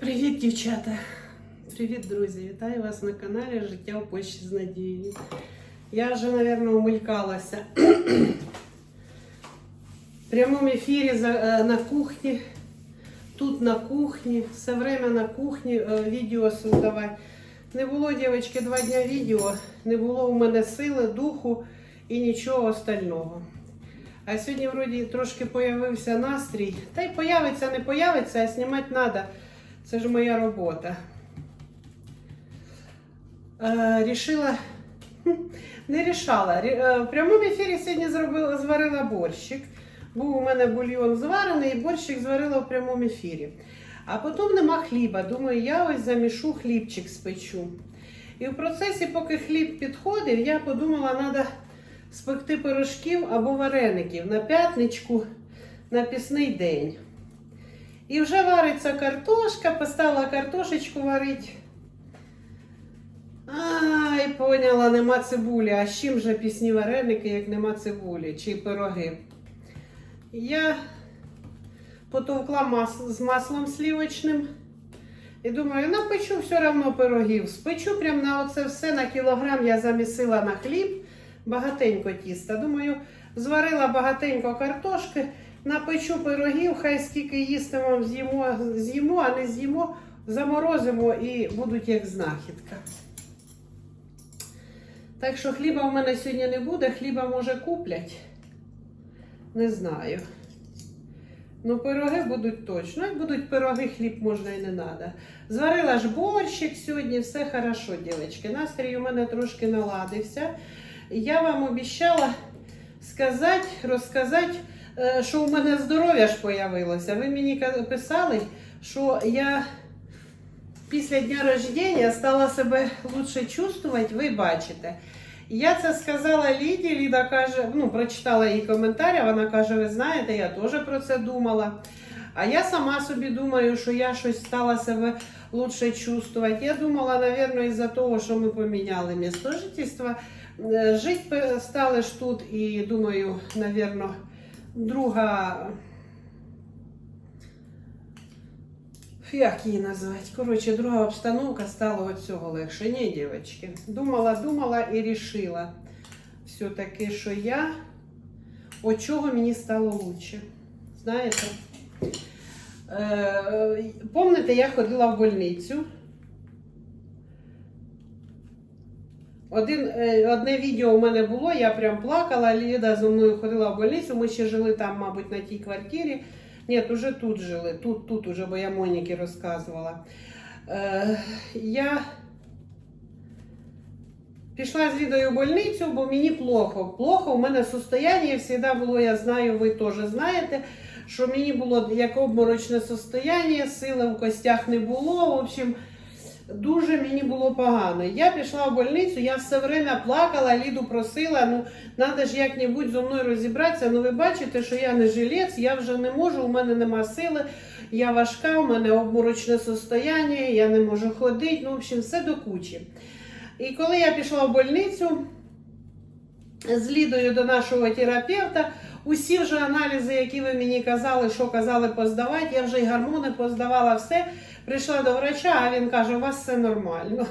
Привіт, дівчата! Привіт, друзі! Вітаю вас на каналі Життя в Польщі з Надією. Я вже, мабуть, умилькалася. В прямому ефірі е, на кухні. Тут на кухні, все время на кухні е, відео создавати. Не було, дівчатки, два дня відео, не було у мене сили, духу і нічого остального. А сьогодні вроді трошки появився настрій. Та й появиться, не появиться, а знімати треба. Це ж моя робота. Е, рішила, не рішала. Е, В прямому ефірі сьогодні зробила, зварила борщик. Був у мене бульйон зварений, і борщик зварила в прямому ефірі. А потім нема хліба. Думаю, я ось замішу хлібчик спечу. І в процесі, поки хліб підходив, я подумала, треба спекти пирожків або вареників на п'ятничку на пісний день. І вже вариться картошка, поставила картошечку варить. Ай, поняла, нема цибулі. А з чим же пісні вареники, як нема цибулі чи пироги? Я потовкла мас- з маслом сливочним. І думаю, напечу все одно пирогів. Спечу прямо на оце все на кілограм я замісила на хліб. Багатенько тіста. Думаю, зварила багатенько картошки, напечу пирогів, хай скільки їстимо, з'їмо, з'їмо, а не з'їмо, заморозимо і будуть як знахідка. Так що хліба в мене сьогодні не буде, хліба може куплять. Не знаю. Ну, пироги будуть точно. Як будуть пироги, хліб можна і не треба. Зварила ж борщик сьогодні, все хорошо, дівчатки. Настрій у мене трошки наладився. Я вам обіцяла сказати, розказати, що у мене здоров'я ж появилося. Ви мені писали, що я після дня рождення стала себе лучше чувствувати, ви бачите. Я це сказала Ліді, Ліда каже, ну, прочитала її коментарі, вона каже, ви знаєте, я теж про це думала. А я сама собі думаю, що я щось стала себе лучше чувствувати. Я думала, мабуть, із-за того, що ми поміняли місто жительства. Е, Жити стали ж тут і думаю, мабуть, друга. Як її назвати? Коротше, друга обстановка стала від цього легше. Ні, дівчатки. Думала, думала і рішила все-таки, що я от чого мені стало лучше. Знаєте? Е, Помните, я ходила в больницю. Один, е, одне відео у мене було, я прям плакала, Ліда зі мною ходила в больницю, ми ще жили там, мабуть, на тій квартирі. Ні, уже тут жили, тут, тут уже, бо я Моніки розказувала. Е, я пішла з Лідою в больницю, бо мені плохо. Плохо, у мене состояние завжди було, я знаю, ви теж знаєте, що мені було як обморочне состояние, сили в костях не було. В общем, дуже мені було погано. Я пішла в больницю, я все время плакала, Ліду просила, ну, треба ж як-небудь зі мною розібратися. Ну, ви бачите, що я не жилець, я вже не можу, у мене нема сили, я важка, у мене обморочне состояння, я не можу ходити, ну, в общем, все до кучі. І коли я пішла в больницю з Лідою до нашого терапевта, усі вже аналізи, які ви мені казали, що казали поздавати, я вже й гормони поздавала все. Прийшла до врача, а він каже, у вас все нормально.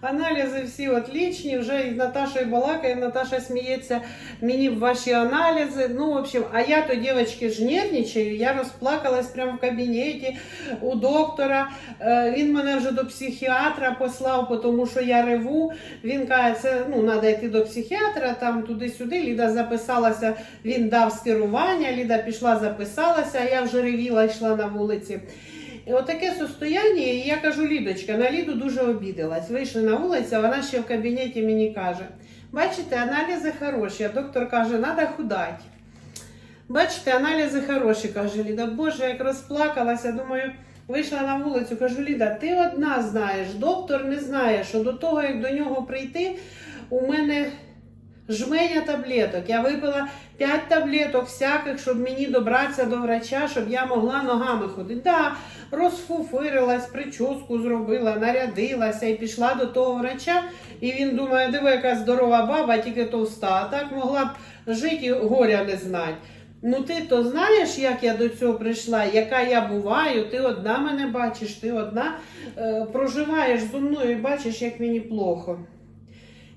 Аналізи всі отлічні, вже і Наташа балакає, Наташа сміється мені в ваші аналізи. Ну, в общем, а я то, дівчатки, ж нервничаю, я розплакалась прямо в кабінеті у доктора. Е, Він мене вже до психіатра послав, тому що я реву. Він каже, це ну, треба йти до психіатра, там туди-сюди. Ліда записалася, він дав скерування, Ліда пішла, записалася, а я вже ревіла, йшла на вулиці. Отаке состояння, і я кажу, Лідочка, на Ліду дуже обідалась. Вийшли на вулицю, вона ще в кабінеті мені каже: бачите, аналізи хороші, а доктор каже, треба худати. Бачите, аналізи хороші, каже Ліда. Боже, як розплакалася, думаю, вийшла на вулицю, кажу, Ліда, ти одна знаєш, доктор не знає, що до того, як до нього прийти, у мене жменя таблеток. Я випила 5 таблеток всяких, щоб мені добратися до врача, щоб я могла ногами ходити. Да, розфуфирилась, прическу зробила, нарядилася і пішла до того врача. І він думає, диви, яка здорова баба, тільки товста. А так могла б жити і горя не знати. Ну ти то знаєш, як я до цього прийшла, яка я буваю, ти одна мене бачиш, ти одна е, проживаєш зі мною і бачиш, як мені плохо.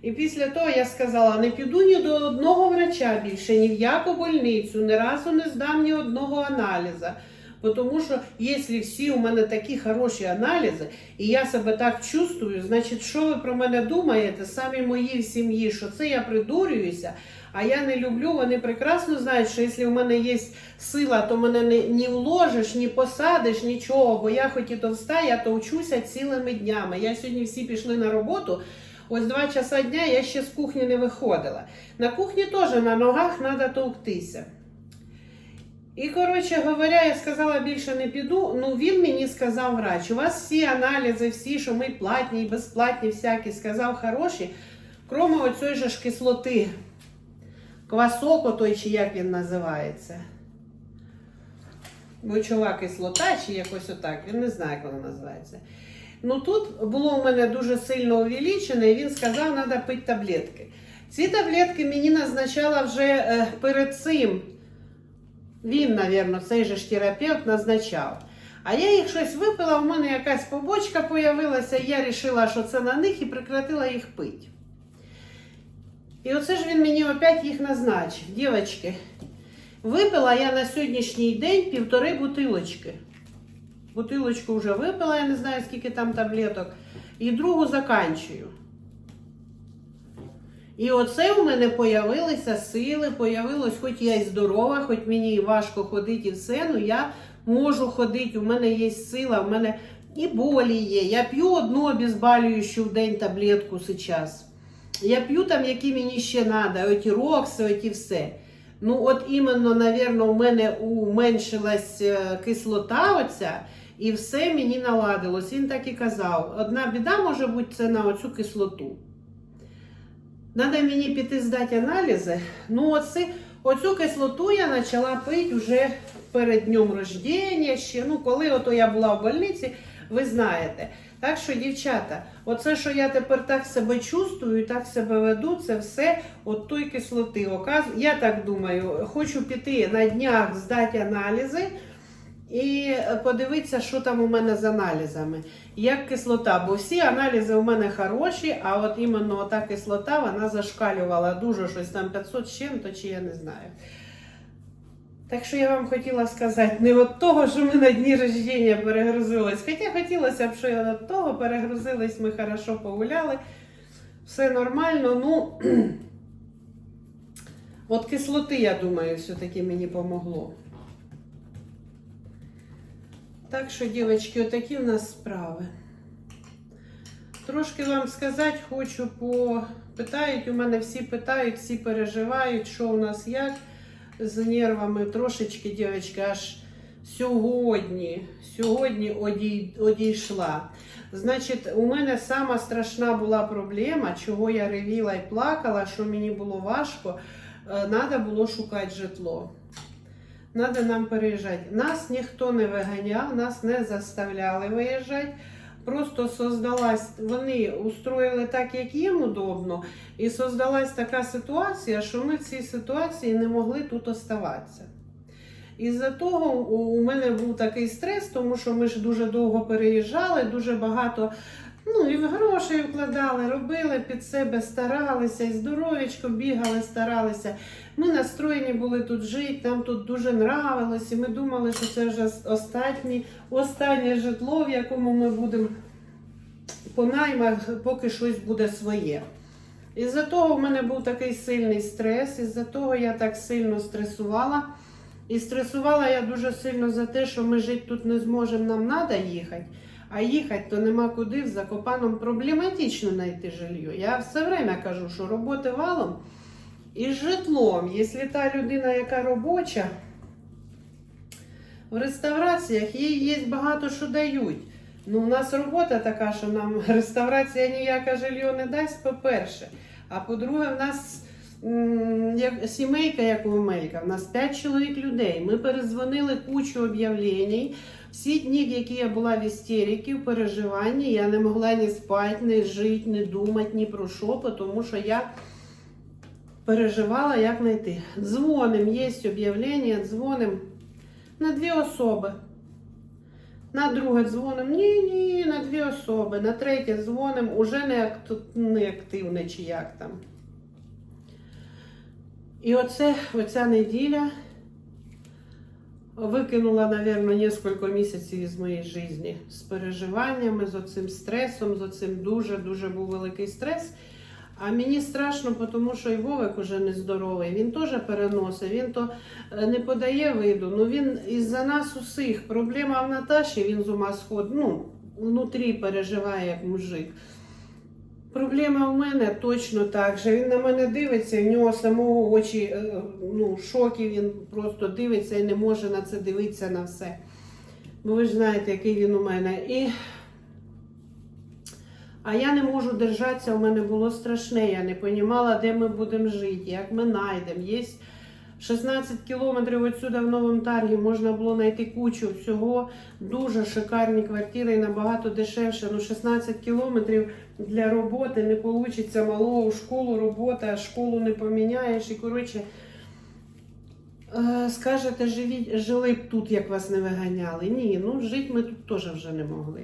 І після того я сказала, не піду ні до одного врача більше, ні в яку больницю, ні разу не здам ні одного аналіза. Бо Тому що якщо всі у мене такі хороші аналізи, і я себе так чувствую, значить, що ви про мене думаєте, самі мої в сім'ї, що це я придурююся, а я не люблю, вони прекрасно знають, що якщо в мене є сила, то мене не, не вложиш, не посадиш, нічого, бо я хоч і товста, я товчуся цілими днями. Я сьогодні всі пішли на роботу, ось два часа дня я ще з кухні не виходила. На кухні теж на ногах треба товктися. І, коротше говоря, я сказала, більше не піду. Ну, він мені сказав врач, у вас всі аналізи, всі, що ми платні і безплатні, всякі, сказав хороші, кроме оцієї же ж кислоти. Квасок отой, чи як він називається. Мочова кислота, чи якось отак, він не знає, як вона називається. Ну тут було у мене дуже сильно увеличене, і він сказав, що треба пити таблетки. Ці таблетки мені назначала вже е, перед цим. Він, напевно, цей же ж терапевт назначав. А я їх щось випила, у мене якась побочка появилася, і я вирішила, що це на них і прекратила їх пити. І оце ж він мені опять їх назначив. Дівчатки, випила я на сьогоднішній день півтори бутилочки. Бутилочку вже випила, я не знаю, скільки там таблеток. І другу заканчую. І оце у мене появилися сили, появилось, хоч я і здорова, хоч мені і важко ходити і все, ну я можу ходити, у мене є сила, у мене і болі є. Я п'ю одну обезболюючу в день таблетку зараз. Я п'ю там, які мені ще треба, оті рокси, оті все. Ну, от іменно, напевно, у мене уменшилась е, кислота оця, і все мені наладилось. Він так і казав. Одна біда може бути це на оцю кислоту. Надо мені піти здати аналізи. Ну, оці, оцю кислоту я почала пити вже перед днем рождення, ще, ну, коли ото я була в больниці, ви знаєте. Так що, дівчата, оце, що я тепер так себе чувствую, так себе веду, це все от той кислоти. Я так думаю, хочу піти на днях здати аналізи і подивитися, що там у мене з аналізами. Як кислота, бо всі аналізи у мене хороші, а от іменно та кислота вона зашкалювала дуже щось там 500 з чим-то, чи я не знаю. Так що я вам хотіла сказати, не від того, що ми на дні рождення перегрузились. Хоча хотілося б, що і від того перегрузились, ми хорошо погуляли, все нормально. Ну, от кислоти, я думаю, все-таки мені помогло. Так що, дівчатки, отакі в нас справи. Трошки вам сказати хочу по питають. У мене всі питають, всі переживають, що у нас як з нервами. Трошечки, дівчатки, аж сьогодні, сьогодні одій, одійшла. Значить, у мене сама страшна була проблема, чого я ревіла і плакала, що мені було важко. Треба було шукати житло. Надо нам переїжджати. Нас ніхто не виганяв, нас не заставляли виїжджати. Просто создалась, вони устроїли так, як їм удобно, і создалась така ситуація, що ми в цій ситуації не могли тут оставатися. Із-за того у мене був такий стрес, тому що ми ж дуже довго переїжджали, дуже багато ну, і в грошей вкладали, робили під себе, старалися, і здоров'ячко бігали, старалися. Ми настроєні були тут жити, нам тут дуже нравилось, і ми думали, що це вже останнє, останнє житло, в якому ми будемо по наймах, поки щось буде своє. Із-за того в мене був такий сильний стрес, із-за того я так сильно стресувала. І стресувала я дуже сильно за те, що ми жити тут не зможемо, нам треба їхати. А їхати то нема куди, в Закопаном проблематично знайти жилье. Я все время кажу, що роботи валом і житлом. Якщо та людина, яка робоча, в реставраціях їй є багато що дають. Ну, у нас робота така, що нам реставрація ніяке жилье не дасть, по-перше. А по-друге, в нас як, сімейка, як у Омелька, в нас 5 чоловік людей. Ми перезвонили кучу об'явлень. Всі дні, які я була в істериці, в переживанні, я не могла ні спати, ні жити, ні думати, ні про що, тому що я переживала, як знайти. Дзвоним, є об'явлення, дзвоним на дві особи. На друге дзвоним, ні, ні, на дві особи. На третє дзвоним, уже не, акту- не активне чи як там. І оце, оця неділя викинула, мабуть, кілька місяців із моєї житті з переживаннями, з оцим стресом, з оцим дуже-дуже був великий стрес. А мені страшно, тому що і Вовик уже нездоровий. Він теж переносить, він то е, не подає виду. Ну він із-за нас усіх. Проблема в Наташі, він з ума сходить. Ну, внутрі переживає як мужик. Проблема в мене точно так же. Він на мене дивиться, в нього самого очі е, ну, шокі, він просто дивиться і не може на це дивитися на все. Бо ви ж знаєте, який він у мене. І... А я не можу держатися, у мене було страшне. Я не розуміла, де ми будемо жити, як ми знайдемо. Є 16 кілометрів відсюди в Новому Таргі можна було знайти кучу всього. Дуже шикарні квартири і набагато дешевше. Ну, 16 кілометрів для роботи не вийде малого школу робота, школу не поміняєш. І коротше, е, скажете, живіть, жили б тут, як вас не виганяли. Ні, ну жити ми тут теж вже не могли.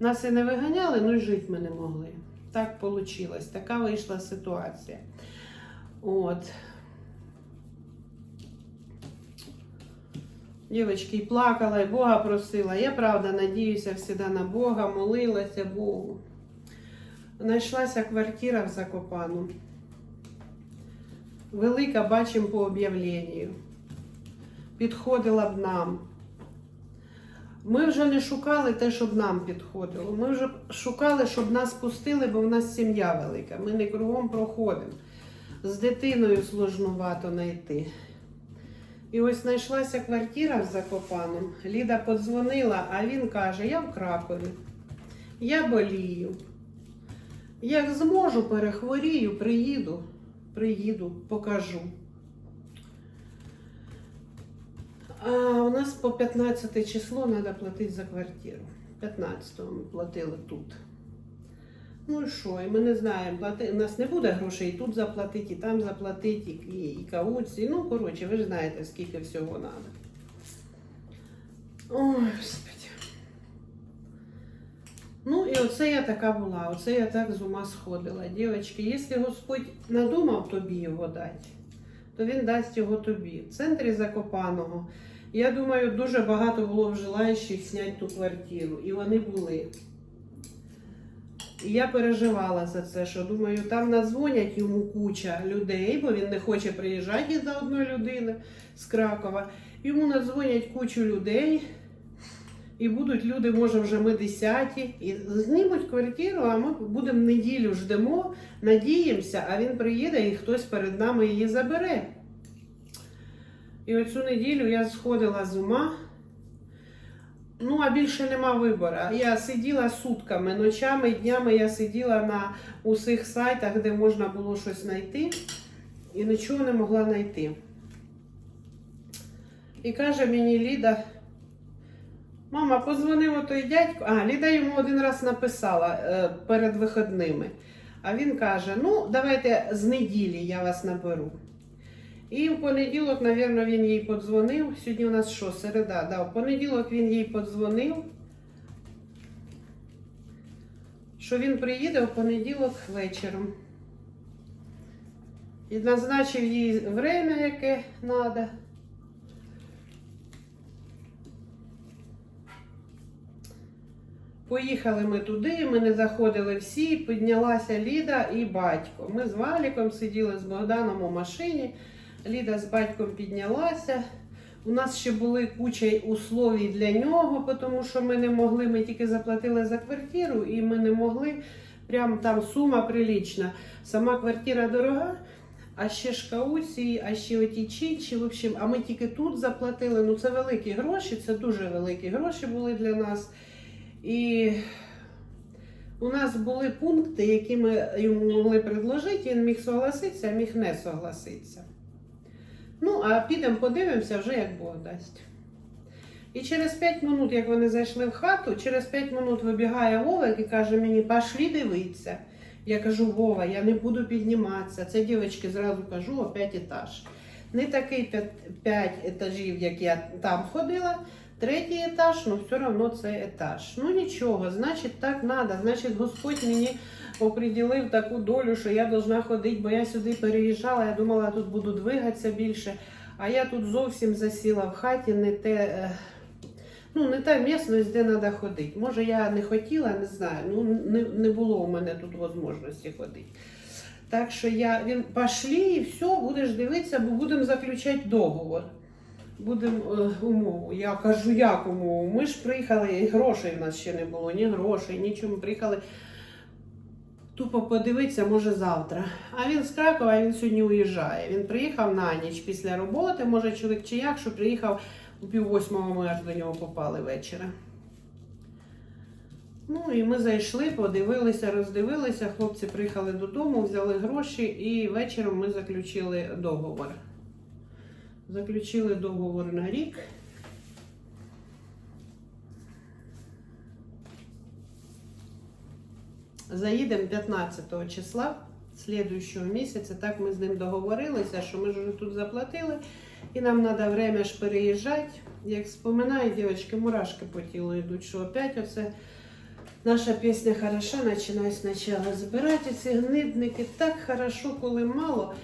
Нас і не виганяли, ну і жити ми не могли. Так вийшло. Така вийшла ситуація. От. Дівчатки, і плакала, і Бога просила. Я правда надіюся завжди на Бога, молилася Богу. Знайшлася квартира в Закопану. Велика, бачимо по об'явленню. Підходила б нам. Ми вже не шукали те, щоб нам підходило. Ми вже шукали, щоб нас пустили, бо в нас сім'я велика. Ми не кругом проходимо. З дитиною сложнувато знайти. І ось знайшлася квартира в Закопаном. Ліда подзвонила, а він каже: Я в Кракові, я болію. Як зможу, перехворію, приїду, приїду, покажу. А у нас по 15 число треба платити за квартиру. 15-го ми платили тут. Ну і що? І ми не знаємо, плати... у нас не буде грошей і тут заплатити, і там заплатити, і, і, і кауції. Ну, коротше, ви ж знаєте, скільки всього треба. Ой, Господи. Ну і оце я така була, оце я так з ума сходила. Дівчатки, якщо Господь надумав тобі його дати, то він дасть його тобі. В центрі Закопаного. Я думаю, дуже багато було желаючих зняти ту квартиру. І вони були. І я переживала за це, що думаю, там надзвонять йому куча людей, бо він не хоче приїжджати із-за одної людини з Кракова. Йому надзвонять кучу людей. І будуть люди, може, вже ми десяті, і знімуть квартиру, а ми будемо неділю ждемо, надіємося, а він приїде і хтось перед нами її забере. І оцю неділю я сходила з ума. Ну, а більше нема вибору. Я сиділа сутками, ночами, днями я сиділа на усіх сайтах, де можна було щось знайти, і нічого не могла знайти. І каже мені Ліда, мама, позвонив отой дядько. А, Ліда йому один раз написала е, перед вихідними. А він каже: ну, давайте з неділі я вас наберу. І в понеділок, мабуть, він їй подзвонив. Сьогодні у нас що, середа, да, в понеділок він їй подзвонив, що він приїде в понеділок вечором. І назначив їй время, яке треба. Поїхали ми туди, ми не заходили всі, піднялася Ліда і батько. Ми з Валіком сиділи з Богданом у машині. Ліда з батьком піднялася. У нас ще були куча условій для нього, тому що ми не могли, ми тільки заплатили за квартиру, і ми не могли. Прям там сума прилічна. Сама квартира дорога, а ще ж кауції, а ще оті чинчі. В общем, а ми тільки тут заплатили. Ну це великі гроші, це дуже великі гроші були для нас. І у нас були пункти, які ми йому могли предложити. Він міг согласитися, а міг не согласитися. Ну, а підемо подивимося вже, як Бог дасть. І через 5 минут, як вони зайшли в хату, через 5 минут вибігає Вовик і каже мені, пошлі дивитися. Я кажу, Вова, я не буду підніматися. Це дівчатки зразу кажу, опять етаж. Не такий п'ять, п'ять етажів, як я там ходила. Третій етаж, ну все одно це етаж. Ну нічого, значить так треба. Значить, Господь мені оприділив таку долю, що я должна ходити, бо я сюди переїжджала, я думала, я тут буду двигатися більше. А я тут зовсім засіла в хаті, не те, е, ну, не та місцевість, де треба ходити. Може, я не хотіла, не знаю. Ну, не, не було у мене тут можливості ходити. Так що я він пошли і все, будеш дивитися, бо будемо заключати договор. Будемо е, умову. Я кажу, як умову? Ми ж приїхали, і грошей в нас ще не було, ні грошей, нічого. Ми приїхали тупо подивитися, може завтра. А він з Кракова, він сьогодні уїжджає. Він приїхав на ніч після роботи, може чоловік чи як, що приїхав у пів восьмого ми аж до нього попали вечора. Ну і ми зайшли, подивилися, роздивилися. Хлопці приїхали додому, взяли гроші і вечором ми заключили договор. Заключили договор на рік. Заїдемо 15 числа слідуючого місяця. Так ми з ним договорилися, що ми вже тут заплатили, і нам треба время ж переїжджати. Як споминаю, дівчатки, мурашки по тілу йдуть, що опять оце наша пісня хороша, починай спочатку збирати ці гнидники. Так хорошо, коли мало.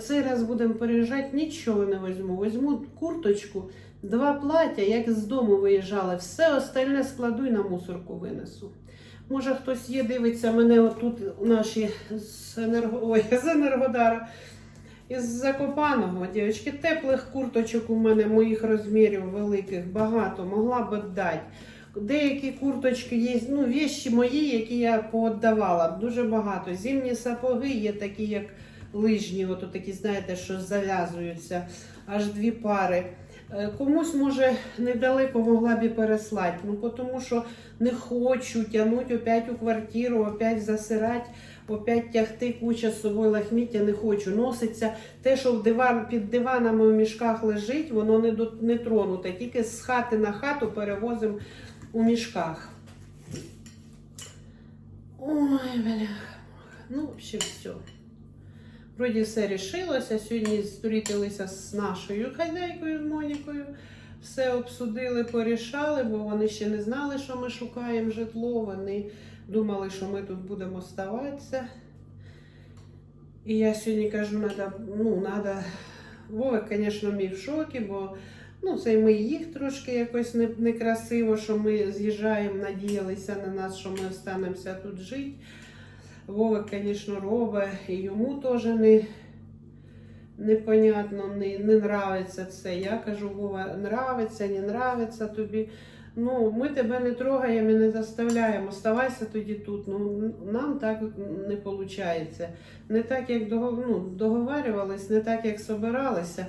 Цей раз будемо переїжджати, нічого не візьму. Візьму курточку, два плаття, як з дому виїжджала. Все остальне складу і на мусорку винесу. Може, хтось є, дивиться мене отут наші з, енерго... Ой, з Енергодара. Із Закопаного, дівчатки, теплих курточок у мене моїх розмірів великих, багато, могла б віддати. Деякі курточки є, ну, вещі мої, які я пооддавала, дуже багато. Зимні сапоги є такі, як лижні, от такі, знаєте, що зав'язуються, аж дві пари. Е, Комусь, може, недалеко могла б і переслати, ну тому що не хочу тягнути опять у квартиру, опять засирати, опять тягти куча з собою лахміття, не хочу. Носиться те, що в диван, під диванами в мішках лежить, воно не, до- не тронуте. Тільки з хати на хату перевозимо у мішках. Ой, бля. Ну, ще все. Вроді все рішилося. Сьогодні зустрілися з нашою хазяйкою, з Монікою. Все обсудили, порішали, бо вони ще не знали, що ми шукаємо житло. Вони думали, що ми тут будемо оставатися. І я сьогодні кажу, надо, ну, надо. Вовик, звісно, мій в шокі, бо ну, це ми їх трошки якось не- некрасиво, що ми з'їжджаємо, надіялися на нас, що ми останемося тут жити. Вовик, звісно, робить, і йому теж не, непонятно, не, не нравиться це. Я кажу, Вова, нравиться, не нравиться тобі. Ну, ми тебе не трогаємо і не заставляємо. Оставайся тоді тут. Ну, нам так не виходить. Не так, як догов- ну, договарювались, не так, як собиралися.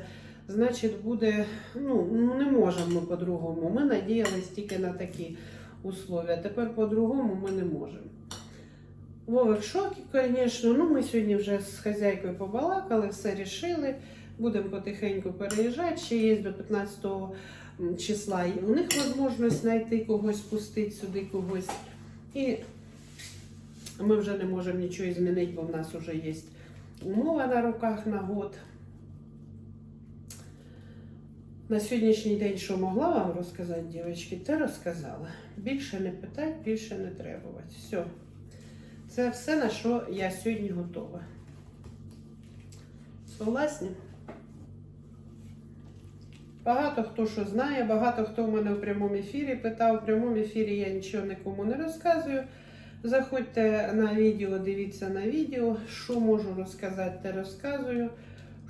Значить, буде, ну, не можемо по-другому. Ми надіялись тільки на такі условия. Тепер по-другому ми не можемо. Вовик в шокі, звісно. Ну, ми сьогодні вже з хазяйкою побалакали, все рішили. Будемо потихеньку переїжджати. Ще є до 15 числа. І у них можливість знайти когось, пустити сюди когось. І ми вже не можемо нічого змінити, бо в нас вже є умова на руках на год. На сьогоднішній день, що могла вам розказати, дівчатки, те розказала. Більше не питати, більше не требувати. Все. Це все, на що я сьогодні готова. Согласні? Багато хто що знає, багато хто в мене в прямому ефірі питав. В прямому ефірі я нічого нікому не розказую. Заходьте на відео, дивіться на відео. Що можу розказати, те розказую.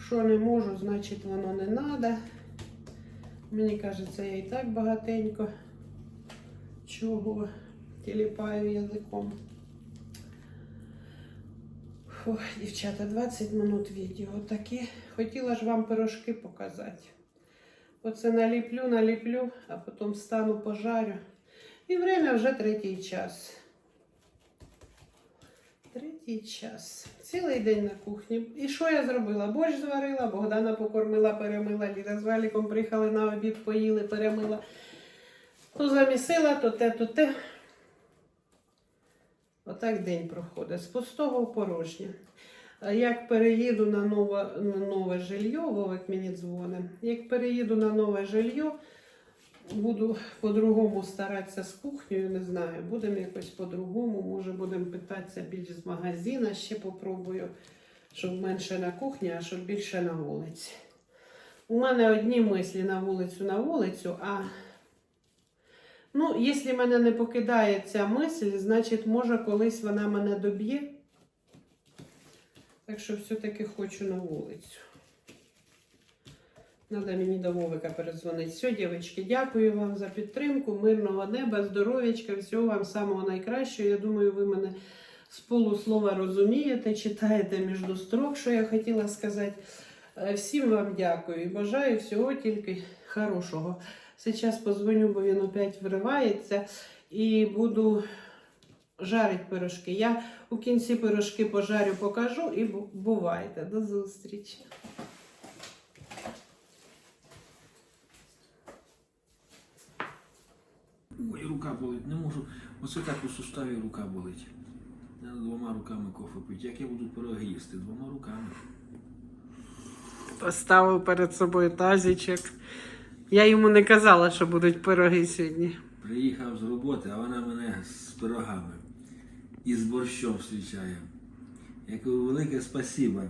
Що не можу, значить воно не треба. Мені кажеться, я і так багатенько чого тіліпаю язиком. Фух, дівчата, 20 минут відео таке. Хотіла ж вам пирожки показати. Оце наліплю, наліплю, а потім встану, пожарю. І время вже третій час. Третій час. Цілий день на кухні. І що я зробила? Борщ зварила, Богдана покормила, перемила, Ліда з Валіком приїхали на обід, поїли, перемила. То замісила, то те, то те. Отак день проходить. З пустого в порожнє. Як переїду на нове, на нове жилье, Вовик мені дзвонить. Як переїду на нове жилье, буду по-другому старатися з кухнею, не знаю. Будемо якось по-другому. Може, будемо питатися більш з магазина, ще попробую, щоб менше на кухні, а щоб більше на вулиці. У мене одні мислі на вулицю, на вулицю, а ну, якщо мене не покидає ця мисль, значить, може, колись вона мене доб'є. Так що все-таки хочу на вулицю. Надо мені до Вовика передзвонити. Все, дівчатки, дякую вам за підтримку, мирного неба, здоров'ячка, всього вам самого найкращого. Я думаю, ви мене з полуслова розумієте, читаєте між строк, що я хотіла сказати. Е, Всім вам дякую і бажаю всього тільки хорошого. Зараз позвоню, бо він опять виривається, і буду жарити пирожки. Я у кінці пирожки пожарю, покажу і бувайте. До зустрічі. Ой, рука болить, не можу. Оце так у суставі рука болить. Треба двома руками кофе пити. Як я буду пироги їсти? Двома руками. Поставив перед собою тазічок. Я йому не казала, що будуть пироги сьогодні. Приїхав з роботи, а вона мене з пирогами і з борщом зустрічає. Я кажу, велике спасіба.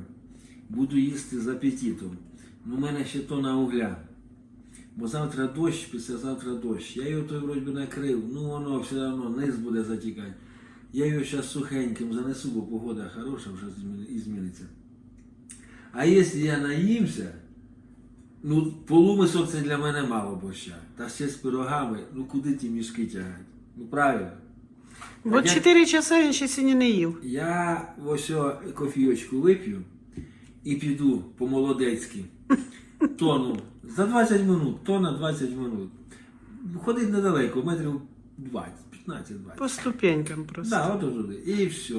Буду їсти з апетитом. Ну, у мене ще то на угля. Бо завтра дощ, післязавтра дощ. Я його той вроді накрив, ну воно все одно низ буде затікати. Я його зараз сухеньким занесу, бо погода хороша вже зміниться. А якщо я наїмся, ну полумисок це для мене мало борща. Та ще з пирогами, ну куди ті мішки тягати? Ну правильно. Бо Так я- 4 часа він ще сьогодні не їв. Я ось кофійочку вип'ю і піду по-молодецьки. Тону. За 20 минут, то на 20 минут. Ходить недалеко, метрів 20, 15-20. По ступенькам просто. Так, от туди. І все.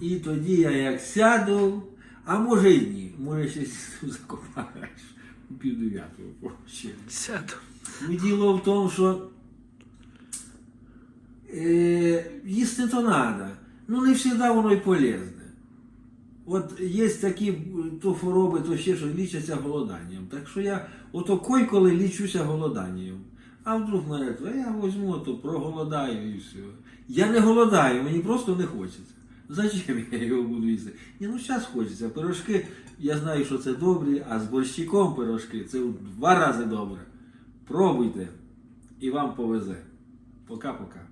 І тоді я як сяду, а може й ні. Може ще закопаєш пів дев'ятого. Сяду. Діло в тому, що е, їсти то треба. Ну не завжди воно й полезне. От є такі то хвороби, то ще що лічаться голоданням. Так що я ото кой коли лічуся голоданням. А вдруг мене то я візьму, то проголодаю і все. Я не голодаю, мені просто не хочеться. Зачем я його буду їсти? Ні, ну зараз хочеться. Пирожки, я знаю, що це добрі, а з борщиком пирожки це в два рази добре. Пробуйте і вам повезе. Пока-пока.